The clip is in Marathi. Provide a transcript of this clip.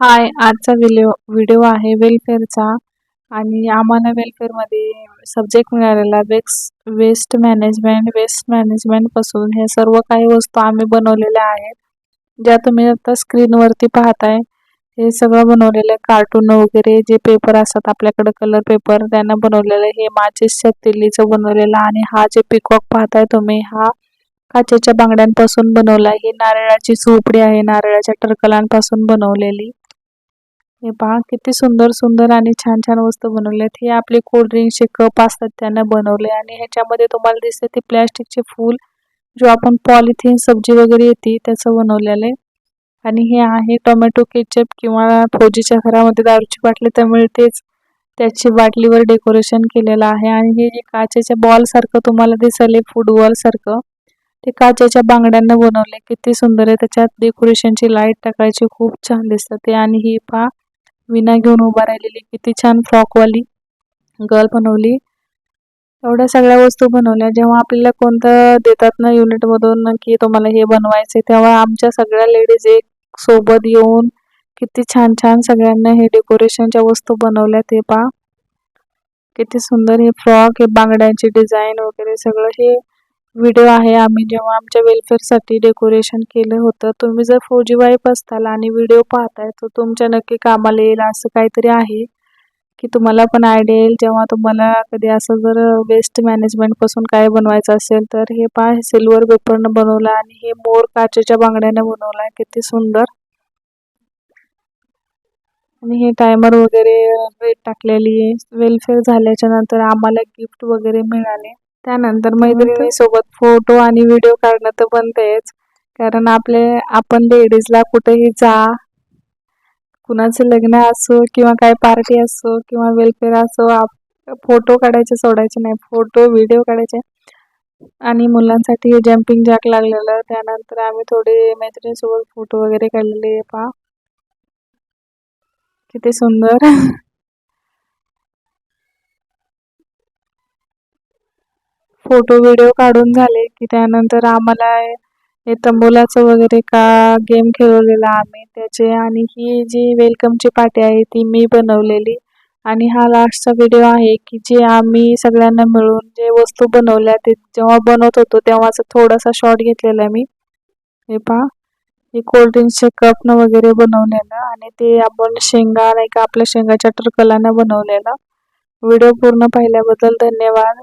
हाय आजचा व्हिडिओ व्हिडिओ आहे वेलफेअरचा. आणि आम्हाला वेलफेअरमध्ये सब्जेक्ट मिळालेला वेक्स वेस्ट मॅनेजमेंट वेस्ट मॅनेजमेंटपासून हे सर्व काही वस्तू आम्ही बनवलेल्या आहेत. ज्या तुम्ही आता स्क्रीनवरती पाहताय हे सगळं बनवलेलं कार्टून वगैरे जे पेपर असतात आपल्याकडे कलर पेपर त्यांना बनवलेलं हे माचेस तिल्लीचं बनवलेलं आणि हा जे पिकॉक पाहताय तुम्ही हा काचेच्या बांगड्यांपासून बनवला ही नारळाची झोपडी आहे नारळाच्या टरकलांपासून बनवलेली. हे पहा किती सुंदर सुंदर आणि छान छान वस्तू बनवल्यात हे आपले कोल्ड्रिंकचे कप असतात त्यांना बनवले आणि ह्याच्यामध्ये तुम्हाला दिसते ते प्लॅस्टिकचे फूल जो आपण पॉलिथिन सब्जी वगैरे येते त्याचं बनवलेलं आहे. आणि हे आहे टोमॅटो केचप किंवा फौजीच्या घरामध्ये दारूची बाटली तर मिळतेच त्याची बाटलीवर डेकोरेशन केलेलं आहे. आणि हे जे काचेच्या बॉलसारखं तुम्हाला दिसले फुटबॉल सारखं ते काचेच्या बांगड्यांना बनवले किती सुंदर आहे त्याच्यात डेकोरेशनची लाइट टाकायची खूप छान दिसतं. ते आणि ही पहा विना घेऊन उभा राहिलेली किती छान फ्रॉकवाली गर्ल बनवली. एवढ्या सगळ्या वस्तू बनवल्या. जेव्हा आपल्याला कोणतं देतात ना युनिटमधून की तुम्हाला हे बनवायचे तेव्हा आमच्या सगळ्या लेडीज एक सोबत येऊन किती छान छान सगळ्यांना हे डेकोरेशनच्या वस्तू बनवल्या. ते पहा. किती सुंदर हे फ्रॉक हे बांगड्यांची डिझाईन वगैरे सगळं हे व्हिडिओ आहे. आम्ही जेव्हा आमच्या वेलफेअरसाठी डेकोरेशन केलं होतं तुम्ही जर फौजी वाईफ असताल आणि व्हिडिओ पाहताय तर तुमच्या नक्की कामाला येईल असं काहीतरी आहे की तुम्हाला पण आयडिया येईल. जेव्हा तुम्हाला कधी असं जर वेस्ट मॅनेजमेंटपासून काय बनवायचं असेल तर हे पा सिल्वर पेपरनं बनवलं आणि हे मोर काचेच्या बांगड्यानं बनवलं आहे. किती सुंदर. आणि हे टायमर वगैरे रेट टाकलेली आहे. वेलफेअर झाल्याच्यानंतर आम्हाला गिफ्ट वगैरे मिळाले. त्यानंतर मैत्रिणी सोबत फोटो आणि व्हिडिओ काढणं तर बनतेच कारण आपले आपण लेडीजला कुठेही जा. कुणाचं लग्न असो किंवा काय पार्टी असो किंवा वेलफेअर असो आप फोटो काढायचे सोडायचे नाही. फोटो व्हिडिओ काढायचे. आणि मुलांसाठी हे जम्पिंग जॅक लागलेलं. त्यानंतर आम्ही थोडे मैत्रिणीसोबत फोटो वगैरे काढलेले. पहा. किती सुंदर. फोटो व्हिडिओ काढून झाले की त्यानंतर आम्हाला हे तंबोलाचं वगैरे का गेम खेळवलेला आम्ही त्याचे आणि ही जी वेलकमची पार्टी आहे ती मी बनवलेली. आणि हा लास्टचा व्हिडिओ आहे की जे आम्ही सगळ्यांना मिळून जे वस्तू बनवल्या ते जेव्हा बनवत होतो तेव्हाचा थोडासा शॉर्ट घेतलेला मी. हे पहा हे कोल्ड्रिंक्सचे कपनं वगैरे बनवलेलं आणि ते आपण शेंगा नाही का आपल्या शेंगाच्या टरकलानं बनवलेलं. व्हिडिओ पूर्ण पाहिल्याबद्दल धन्यवाद.